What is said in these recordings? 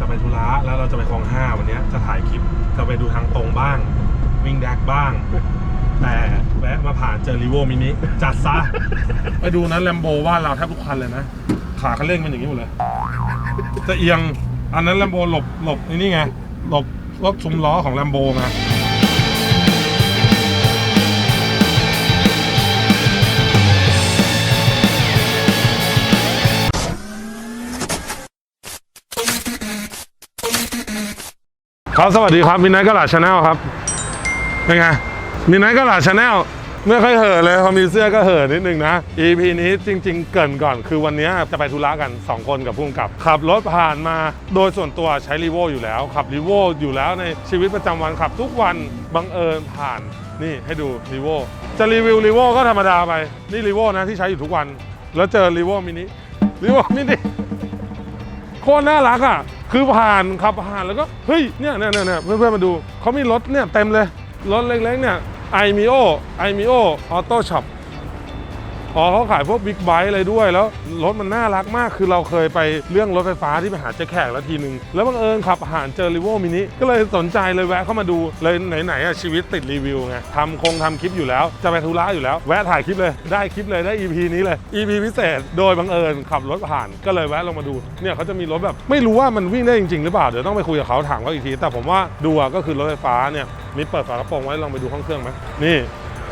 จะไปธุระแล้วเราจะไปคลองห้าวันนี้จะถ่ายคลิปจะไปดูทางตรงบ้าง วิ่งแดกบ้าง แต่แวะมาผ่านเจอรีโวมินิจัดซะ ไปดูนะแลมโบว่าเราแทบทุกคันเลยนะ ขาคันเร่งมันอย่างนี้หมดเลย จะเอียง อันนั้นแลมโบหลบหลบไอ้นี่ไงหลบรถซุ้มล้อของแลมโบไง ครับสวัสดีครับมินไนท์กระดาชาแนลครับเป็นไงมินไนท์กระดาชาแนลไม่ค่อยเห่อเลยพอมีเสื้อก็เห่อนิดนึงนะ EP นี้จริง ๆ เกินก่อนคือวันนี้จะไปธุระกัน 2 คนกับพุ่งกับ ขับรถผ่านมาโดยส่วนตัวใช้รีโวอยู่แล้ว ขับรีโวอยู่แล้วในชีวิตประจำวันขับทุกวันบังเอิญผ่านนี่ให้ดูรีโวจะรีวิวรีโวก็ธรรมดาไป นี่รีโวนะที่ใช้อยู่ทุกวัน แล้วเจอรีโวมินิรีโวมินิโคตรน่ารักอะ คือผ่านขับผ่านแล้วก็เฮ้ยเนี่ยเนี่ยเนี่ยเนี่ยเพื่อนๆมาดูเขามีรถเนี่ยเต็มเลย รถเล็กๆเนี่ยไอมิโอไอมิโอออโต้ช็อป อ๋อเขาขายพวกบิ๊กไบค์อะไรด้วย แล้วรถมันน่ารักมากคือเราเคยไปเรื่องรถไฟฟ้าที่ไปหาเจ๊แขกแล้วทีนึง แล้วบังเอิญขับผ่านเจอรีโวมินิก็เลยสนใจเลยแวะเข้ามาดูเลยไหนๆอะชีวิตติดรีวิวไงทำคงทำคลิปอยู่แล้ว จะไปธุระอยู่แล้ว แวะถ่ายคลิปเลยได้คลิปเลยได้ EP นี้เลย EP พิเศษ โดยบังเอิญขับรถผ่านก็เลยแวะลงมาดูเนี่ยเขาจะมีรถแบบไม่รู้ว่ามันวิ่งได้จริง ๆ หรือเปล่าเดี๋ยวต้องไปคุยกับเขาถามเขาอีกทีแต่ผมว่าดูอะก็คือรถไฟฟ้าเนี่ยมีเปิดฝากระโปรงไว้ลองไปดูห้องเครื่องไหมนี่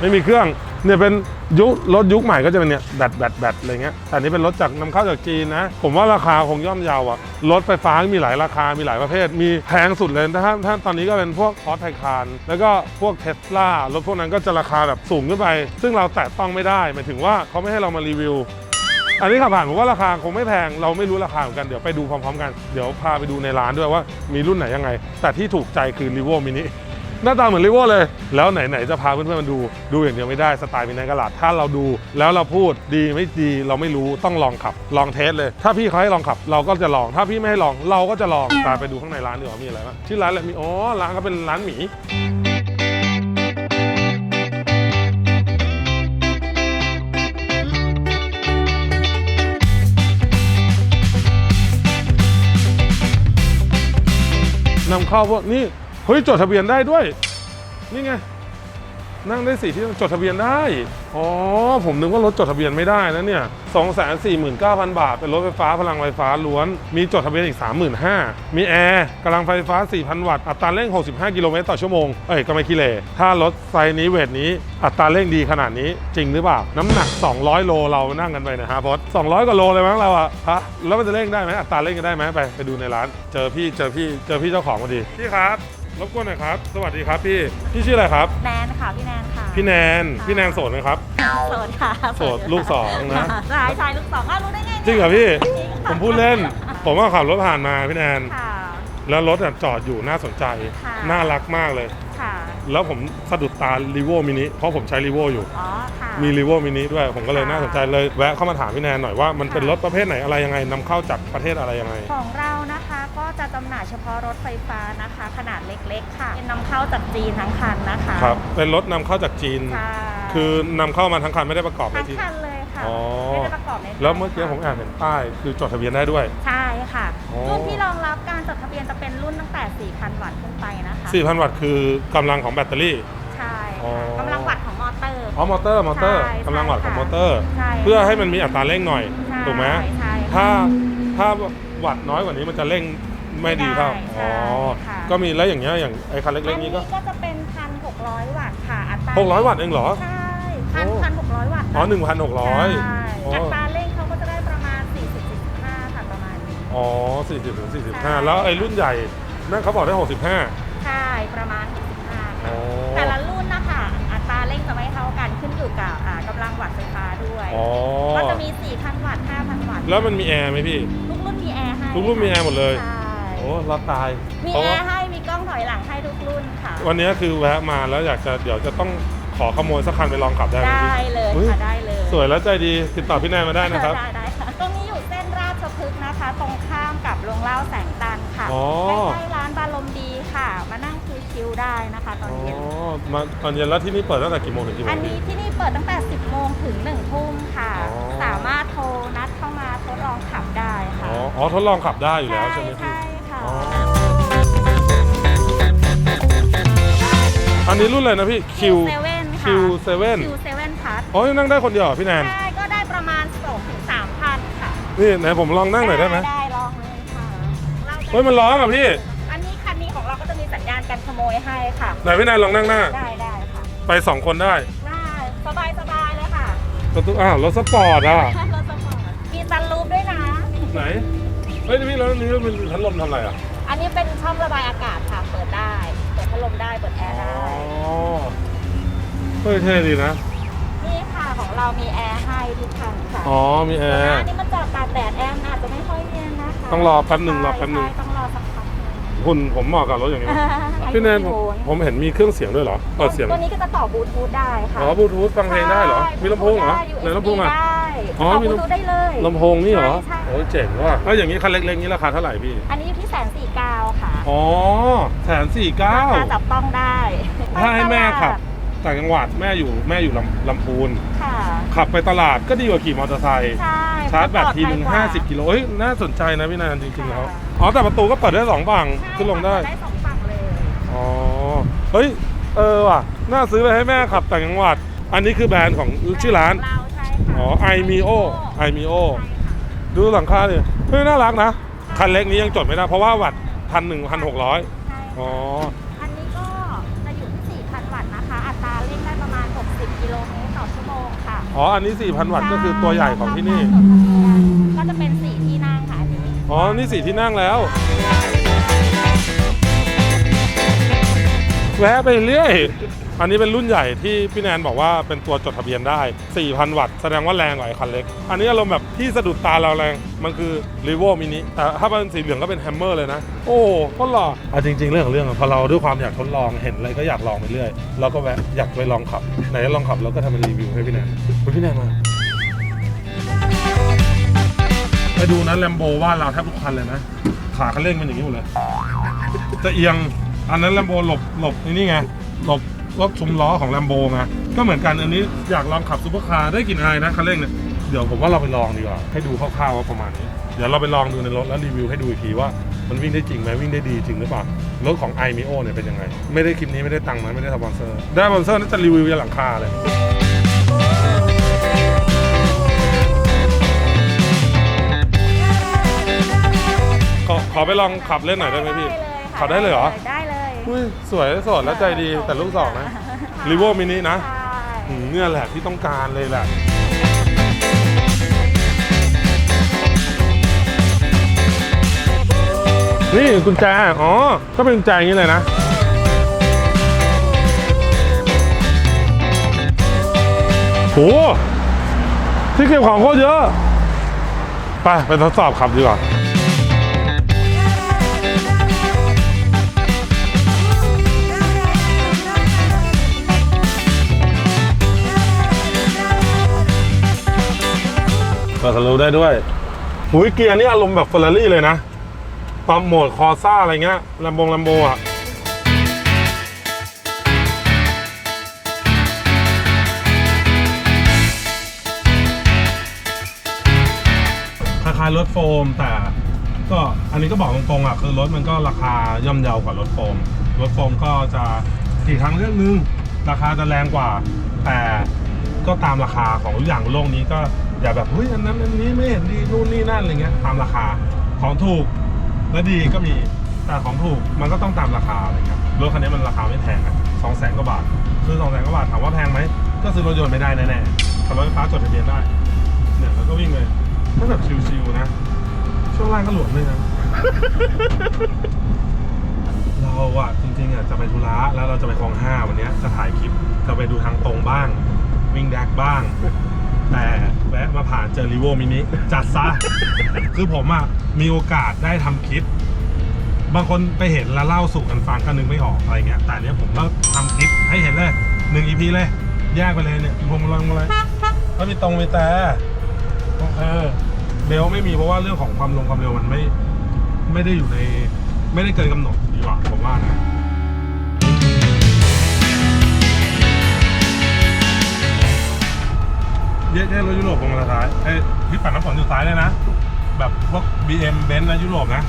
ไม่มีเครื่องเนี่ยเป็นยุครถยุคใหม่ก็จะเป็นเนี่ยแบตแบตแบตอะไรเงี้ยแต่อันนี้เป็นรถจากนำเข้าจากจีนนะ ผมว่าราคาคงย่อมเยาวอะรถไฟฟ้ามีหลายราคามีหลายประเภท มีแพงสุดเลยถ้าถ้าตอนนี้ก็เป็นพวกพอร์ไทคานแล้วก็พวกเทสลารถพวกนั้นก็จะราคาแบบสูงขึ้นไป ซึ่งเราแตะต้องไม่ได้หมายถึงว่าเขาไม่ให้เรามารีวิวอันนี้ขับผ่านผมว่าราคาคงไม่แพงเราไม่รู้ราคาเหมือนกันเดี๋ยวไปดูพร้อมๆกัน เดี๋ยวพาไปดูในร้านด้วยว่ามีรุ่นไหนยังไง แต่ที่ถูกใจคือ r ีโวมินิ หน้าตาเหมือน r ีโวเลย แล้วไหนๆจะพาเพื่อนๆมาดู ดูอย่างเดียวไม่ได้สไตล์มินิกลาดถ้าเราดูแล้วเราพูดดีไม่ดีเราไม่รู้ต้องลองขับ ลองเทสเลย ถ้าพี่เขาให้ลองขับ เราก็จะลอง ถ้าพี่ไม่ให้ลองเราก็จะลองตามไปดูข้างในร้านดีกว่ามีอะไรบ้างชื่อร้านอะไรมีอ๋อร้านก็เป็นร้านหมีนำเข้าพวกนี่ เฮ้ยจดทะเบียนได้ด้วย นี่ไง นั่งได้สี่ที่จดทะเบียนได้ อ๋อ ผมนึกว่ารถจดทะเบียนไม่ได้นะเนี่ย2 4 9 0 0 0 บาท เป็นรถไฟฟ้าพลังไฟฟ้าล้วน มีจดทะเบียนอีก 35,000 มีแอร์กำลังไฟฟ้า 4,000 วัตต์ อัตราเร่ง 65 กิโลเมตรต่อชั่วโมง เอ้ย ก็ไม่ขี้เหร่ถ้ารถไซส์นี้เวทนี้ อัตราเร่งดีขนาดนี้จริงหรือเปล่า น้ำหนัก 200 โลเรานั่งกันไปนะฮะพอด200กว่าโลเลยมั้งเราอะฮะแล้วมันจะเร่งได้ไหมอัตราเร่งกันได้ไหมไปไปดูในร้าน เจอพี่เจอพี่เจอพี่เจ้าของพอดีพี่ครับ รบกวนหน่อยครับ สวัสดีครับพี่ พี่ชื่ออะไรครับ แนนค่ะ พี่แนนค่ะพี่แนน พี่แนนโสดไหมครับ โสดค่ะโสดลูกสองนะ ชายชายลูกสองอ้าวรู้ได้ไงนี่ยจริงเหรอพี่จริงค่ะผมพูดเล่น ผมก็ขับรถผ่านมาพี่แนน ค่ะ แล้วรถอะจอดอยู่น่าสนใจ ค่ะ น่ารักมากเลย ค่ะแล้วผมสะดุดตารีโวมินิเพราะผมใช้รีโวอยู่ อ๋อค่ะ มีรีโวมินิด้วย ผมก็เลยค่ะน่าสนใจเลย แวะเข้ามาถามพี่แนนหน่อยว่ามันเป็นค่ะ รถประเภทไหนอะไรยังไงนำเข้าจากประเทศอะไรยังไง ของเรานะคะก็ จะจำหน่ายเฉพาะรถไฟฟ้านะคะ ขนาดเล็กๆ ค่ะ เป็นนำเข้าจากจีนทั้งคันนะคะครับเป็นรถนำเข้าจากจีน ค่ะคือนำเข้ามาทั้งคันไม่ได้ประกอบในทั้งที่ คันเลยค่ะ อ๋อ ไม่ได้ประกอบในไทยแล้วเมื่อกี้ค่ะผมแอบเห็นป้าย คือจดทะเบียนได้ด้วย ใช่ค่ะ อ๋อ รุ่นที่รองรับการจดทะเบียนจะเป็นรุ่นตั้งแต่ 4,000 วัตต์ขึ้นไปนะคะ 4,000 วัตต์คือกำลังของแบตเตอรี่ ใช่อ๋อ ค่ะกำลังวัตต์ของมอเตอร์ อ๋อ มอเตอร์ มอเตอร์ใช่กำลังวัตต์ของใช่มอเตอร์ ใช่เพื่อให้มันมีอัตราเร่งหน่อย ใช่ถูกไหม ใช่ถ้าค่ะถ้าวัตต์น้อยกว่านี้มันจะเร่ง ไม่ดีเท่าไม่ได้อ๋อใช่ค่ะ ก็มีแล้วอย่างเงี้ยอย่างไอ้คันอัเล็กๆนี้ก็ก็จะเป็นพันหกร้อยวัตต์ค่ะอัตรา600 วัตต์เองเหรอ ใช่พันโอ้ พันหกร้อยวัตต์อ๋อใช่1,600อ๋ออัตราเร่งเขาก็จะได้ประมาณ40 45ค่ะประมาณนี้ อ๋อ40ถึงใช่ 45 แล้วไอ้รุ่นใหญ่นั่นเขาบอกได้ 65ใช่ประมาณอ๋อ65แต่ละรุ่นนะคะอัตราเร่งจะไม่เท่ากันขึ้นอยู่กับอ่ากำลังวัตต์ไฟฟ้าด้วยอ๋อ ก็จะมี4,000วัตต์5,000วัตต์แล้วมันมีแอร์ไหมพี่ ทุกรุ่นมีแอร์ให้ทุกรุ่นมีแอร์หมดเลย ใช่โอ้เราตายมีเพราะแอว่าร์ให้มีกล้องถอยหลังให้ทุกรุ่นค่ะ วันนี้คือแวะมาแล้วอยากจะเดี๋ยวจะต้องขอขโมยสักคันไปลองขับได้ไหมได้พี่เลยเฮ้ยค่ะได้เลยสวยแล้วใจดีติดต่อพี่แนนมาได้นะครับ ได้ได้ค่ะ ตรงนี้อยู่เส้นราชพฤกษ์นะคะ ตรงข้ามกับโรงเหล้าแสงจันทร์ค่ะอ๋อ ใกล้ๆร้านบารมดีค่ะ มานั่งชิวๆได้นะคะ ตอนอ๋อเย็น มาตอนเย็นแล้วที่นี่เปิดตั้งแต่กี่โมงถึงกี่โมอันงนี้พี่ ที่นี่เปิดตั้งแต่ 10 โมงถึง 1 ทุ่มค่ะ อ๋อ สามารถโทรนัดเข้ามาทดลองขับได้ค่ะ อ๋ออ๋อทดลองขับได้อยู่แล้วใช่ไหมพี่ ใช่ อันนี้รุ่นอะไรนะพี่ Q Q7 ค่ะ Q7 Q7 พัทอ๋อยังนั่งได้คนเดียวเหรอพี่แนน ใช่ก็ได้ประมาณ2ถึง3พันค่ะนี่ไหนผมลองนั่งหน่อยได้ไหม ได้ลองเลยค่ะราจะเฮ้ยมันร้อนอะพี่ อันนี้คันนี้ของเราก็จะมีสัญญาณการขโมยให้ค่ะ ไหนพี่แนนลองนั่งหน้า ได้ได้ค่ะ ไปสองคนได้ได้สบายสบายเลยค่ะประตูอ้าวรถสปอร์ตอะ รถสปอร์ตมีซันรูฟด้วยนะ ไหน เฮ้ยนี่พี่แล้วนี่มันพัดลมทำอะไรอะ อันนี้เป็นช่องระบายอากาศ ลมได้เปิดแอร์อ๋อได้เฮ้ยเท่ดีนะ นี่ค่ะของเรามีแอร์ให้ทุกคันค่ะอ๋อ มีแอแต่ร์ อันนี้มันจอดตากแดดแอร์มันอาจจะไม่ค่อยเย็นนะคะต้องรอแป๊บหนึ่งรอแป๊บหนึ่ง ใช่ต้องรอสักพัก หนึ่งหุ่นผมเหมาะกับรถอย่างนี้พี่แนนผมผมเห็นมีเครื่องเสียงด้วยเหรอเปิดเสียงตัวนี้ก็จะต่อบลูทูธได้ค่ะอ๋อบลูทูธฟังเพลงได้เหรอ มีลำโพงเหรอใช่ไหนลำโพงอะได้อ๋อต่อมีบลูลำทูธได้เลยลำโพงนี่เหรอใช่ใช่โอ้ยเจ๋งว่ะแล้วอย่างนี้คันเล็กๆนี้ราคาเท่าไหร่พี่ อันนี้อยู่ที่แสนสี่เก้าค่ะ อ๋อแสนสี่เก้าราคาจับต้องได้ ถ้าให้แม่ขับไปตลาดต่างจังหวัดแม่อยู่แม่อยู่ลำลำพูนค่ะขับไปตลาดก็ดีกว่าขี่มอเตอร์ไซค์ใช่ ชาร์จแบตทีหนึ่งปลอดภัยกว่า50 กิโลเอ้ยน่าสนใจนะพี่แนนจริงๆแล้วค่ะอ๋อแต่ประตูก็เปิดได้สองฝั่งใช่ขึ้นลงได้ ได้สองฝั่งเลย อ๋อ เฮ้ย เออว่ะ น่าซื้อไปให้แม่ขับต่างจังหวัด อันนี้คือแบรนด์ของชื่อร้านขงเราใช่ค่ะอ๋อ i m i o i m i o ใช่ค่ะดูหลังคาดิเฮ้ยน่ารักนะ คันเล็กนี้ยังจดไม่ได้เพราะว่าวัตต์พันหนึ่งพันหกร้อยใช่อ๋อ อ๋อ อันนี้4,000วัตต์ก็คือตัวใหญ่ของที่นี่ ก็จะเป็นสีที่นั่งค่ะอันนี้อ๋อ นี่สี่ที่นั่งแล้ว แวะไปเรื่อย อันนี้เป็นรุ่นใหญ่ที่พี่แนนบอกว่าเป็นตัวจดทะเบียนได้ 4,000 วัตต์ แสดงว่าแรงกว่าไอ้คันเล็ก อันนี้อารมณ์แบบที่สะดุดตาเราแรง มันคือ r e v o Mini แต่ถ้าเป็นสีเหลืองก็เป็น Hammer เลยนะ โอ้โคตรหล่ออะจริง ๆ เรื่องของเรื่องอะพอเราด้วยความอยากทดลองเห็นอะไรก็อยากลองไปเรื่อยเราก็แวะอยากไปลองขับ ไหนลองขับแล้วก็ทำเป็นรีวิวให้พี่แนนเฮ้ยพี่แนนมา ไปดูนะแลมโบว่านเราแทบทุกคันเลยนะ ขาคันเร่งเป็นอย่างนี้หมดเลย จะเอียง อันนั้นแลมโบหลบหลบนี่ไงหลบ รถซุ้มล้อของแลมโบไงก็เหมือนกันอันนี้อยากลองขับซูเปอร์คาร์ได้กลิ่นอายนะคันเร่งเนี่ยเดี๋ยวผมว่าเราไปลองดีกว่าให้ดูคร่าวๆว่าประมาณนี้ เดี๋ยวเราไปลองดูในรถแล้วรีวิวให้ดูอีกทีว่ามันวิ่งได้จริงไหมวิ่งได้ดีจริงหรือเปล่ารถของ i m i o เนี่ยเป็นยังไง ไม่ได้คลิปนี้ไม่ได้ตังค์นะไม่ได้สปอนเซอร์ได้สปอนเซอร์น่าจะรีวิวยันหลังคาเลยขอขอไปลองขับเล่นหน่อยได้ไหมพี่ได้เลยค่ะขับได้เลยเหรอ ได้เลย อุ้ยสวยสดและใจดีแต่ลูกสองนะรีโวมินินะใช่อืมเนี่ยแหละที่ต้องการเลยแหละ นี่กุญแจ อ๋อ ก็เป็นกุญแจอย่างนี้เลยนะ โห ที่เก็บของโคตรเยอะ ไป ไปทดสอบขับดีกว่า เปิดสลูได้ด้วยหุยเกียร์นี่อารมณ์แบบเฟอร์รารี่เลยนะปั๊มโหมดคอซ่าอะไรเงี้ยลำบงลำโบอะคล้ายๆรถโฟม แต่ก็อันนี้ก็บอกตรงๆอะคือรถมันก็ราคาย่อมเยาวกว่ารถโฟม รถโฟมก็จะอีกทางเรื่องนึง ราคาจะแรงกว่า แต่ก็ตามราคาของทุกอย่างโลกนี้ก็ อย่าแบบเฮ้ยอันนั้นอันนี้ไม่เห็นดีนู่นนี่นั่นอะไรเงี้ยตามราคาของถูกและดีก็มีแต่ของถูกมันก็ต้องตามราคาอะไรเงี้ยรถคันนี้มันราคาไม่แพงอะสองแสนกว่าบาทคือสองแสนกว่าบาทถามว่าแพงไหมก็ซื้อรถยนต์ไม่ได้แน่ๆแต่รถไฟฟ้าจดทะเบียนได้เนี่ยแล้วก็วิ่งเลยก็แบบชิวๆนะช่วงล่างก็หลวมเลยนะเราอะจริงๆอะจะไปธุระแล้วเราจะไปคลองห้าวันนี้จะถ่ายคลิปจะไปดูทางตรงบ้าง วิ่งแดกบ้าง แต่แวะมาผ่านเจอรีโวมินิจัดซะ คือผมอะมีโอกาสได้ทำคลิป บางคนไปเห็นแล้วเล่าสู่กันฟังก็นึกไม่ออกอะไรเงี้ย แต่อันเนี้ยผมก็ทำคลิปให้เห็นเลยหนึ่งอีพีเลย แยกไปเลยเนี่ยพวงมาลัยมาเลยก็มีตรงมีแต่โอเคเบลไม่มีเพราะว่าเรื่องของความลงความเร็วมันไม่ ไม่ได้อยู่ใน ไม่ได้เกินกำหนดดีกว่าผมว่านะ เยอะแค่รถยุโรปตรงลาท้ายไอ้พี่ปั่นน้ำฝนอยู่ซ้ายเลยนะ แบบพวก BM เบนซ์นะยุโรปนะ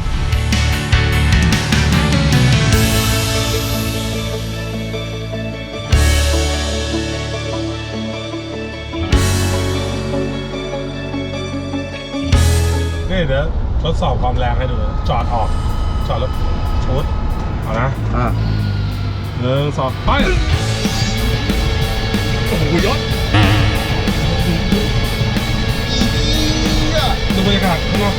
นี่เดี๋ยวทดสอบความแรงให้ดู จอดออก จอดแล้วชุดเอานะอ่าหนึ่งสองไป โอ้โหยด ดูบรรยากาศข้างนอก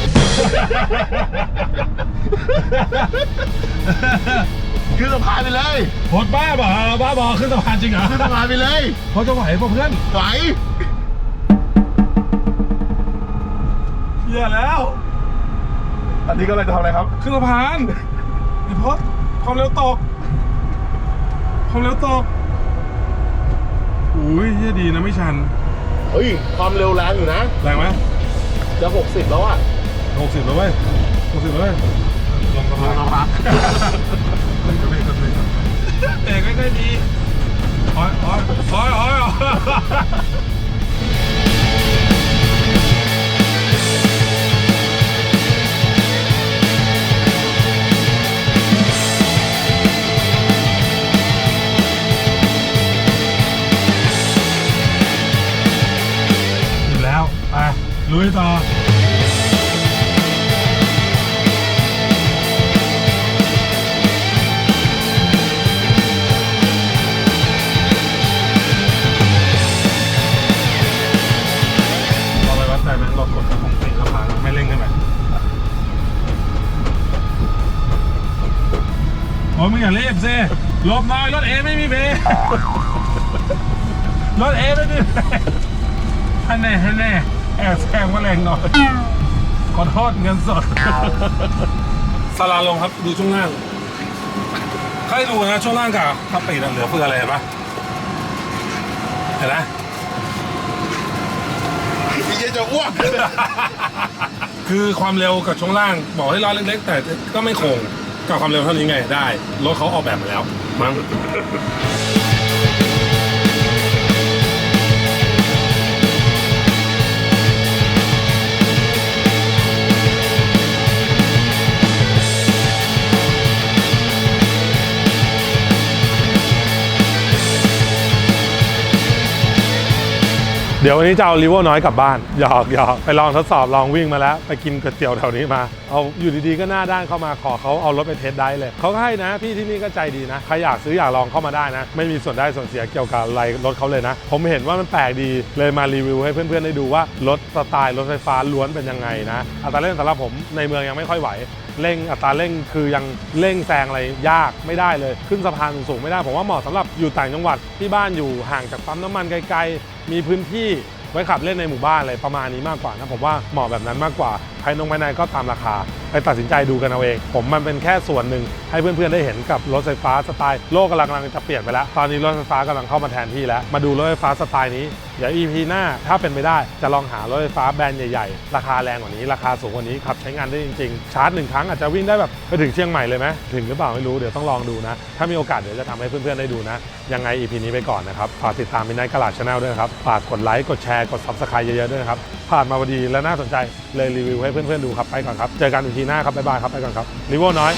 ขึ้นสะพานไปเลยโคตรบ้าบ่าบ้าบอขึ้นสะพานจริงเหรอขึ้นสะพานไปเลยเขาจะไหวป่ะเพื่อนไหวเหี้ยแล้ว อันนี้ก็เลยจะทำอะไรครับ ขึ้นสะพานไอ้พศความเร็วตกความเร็วตกอุ้ยเฮียดีนะไม่ชันเฮ้ยความเร็วแรงอยู่นะ แรงไหม จะหกสิบแล้วอะหกสิบแล้วเว้ยหกสิบแล้วเว้ยลงสะพานมาพักเอกใกล้ๆดีโอ้ยโอ้ยโอ้ยโอ้ยโอ้ย ขึ้นไปโอ้ยมึงอย่าเรีบซิหลบหน่อยรถเอไม่มีเบรกรถเอไม่มีเบรกฮันแน่ฮันแน่ แอบแซงมาแรงหน่อยขอโทษเงินสดสลาลงครับดูช่วงล่างใครดูนะช่วงล่างกับทับปีดเหลือเฟืออะไรเห็นปะเห็นไหมพี่เจจะอ้วกคือความเร็วกับช่วงล่าง บอกให้ล้อเล็กๆ แต่ก็ไม่คงกับความเร็วเท่านี้ไงได้รถเขาออกแบบมาแล้วมั้ง เดี๋ยววันนี้จะเอาลิเวอร์น้อยกลับบ้านหยอกหยอกไปลองทดสอบลองวิ่งมาแล้ว ไปกินก๋วยเตี๋ยวแถวนี้มา เอาอยู่ดีๆก็หน้าด้านเข้ามาขอเขาเอารถไปเทสได้เลย เขาก็ให้นะ พี่ที่นี่ก็ใจดีนะ ใครอยากซื้ออยากลองเข้ามาได้นะ ไม่มีส่วนได้ส่วนเสียเกี่ยวกับอะไรรถเขาเลยนะ ผมเห็นว่ามันแปลกดีเลยมารีวิวให้เพื่อนๆได้ดูว่ารถสไตล์รถไฟฟ้าล้วนเป็นยังไงนะอัตราเร่งสำหรับผมในเมืองยังไม่ค่อยไหว เร่งอัตราเร่งคือยังเร่งแซงอะไรยากไม่ได้เลย ขึ้นสะพานสูงไม่ได้ผมว่าเหมาะสำหรับอยู่ต่างจังหวัดที่บ้านอยู่ห่างจากปั๊มน้ำมันไกลๆ มีพื้นที่ไว้ขับเล่นในหมู่บ้านอะไรประมาณนี้มากกว่านะผมว่าเหมาะแบบนั้นมากกว่าภายนงภายในก็ตามราคา ไปตัดสินใจดูกันเอาเอง ผมมันเป็นแค่ส่วนหนึ่งให้เพื่อนๆได้เห็นกับรถไฟฟ้าสไตล์โลกกำลังจะเปลี่ยนไปแล้ว ตอนนี้รถไฟฟ้ากำลังเข้ามาแทนที่แล้ว มาดูรถไฟฟ้าสไตล์นี้เดี๋ยว EP หน้าถ้าเป็นไปได้จะลองหารถไฟฟ้าแบรนด์ใหญ่ๆ ราคาแรงกว่านี้ราคาสูงกว่านี้ขับใช้งานได้จริงๆ ชาร์จหนึ่งครั้งอาจจะวิ่งได้แบบไปถึงเชียงใหม่เลยไหมถึงหรือเปล่าไม่รู้เดี๋ยวต้องลองดูนะ ถ้ามีโอกาสเดี๋ยวจะทำให้เพื่อนๆได้ดูนะ ยังไง EP นี้ไปก่อนนะครับฝากติดตามมินไนกระลาดชาแนลด้วยครับฝากกดไลค์กดแชร์กด subscribe เยอะๆด้วยครับผ่านมาพอดีและน่าสนใจเลยรีวิวให้เพื่อนๆดูครับไปก่อนครับเจอกันอีีหน้าครับบ๊ายบายครับไปก่อนครับลิเวลน้อย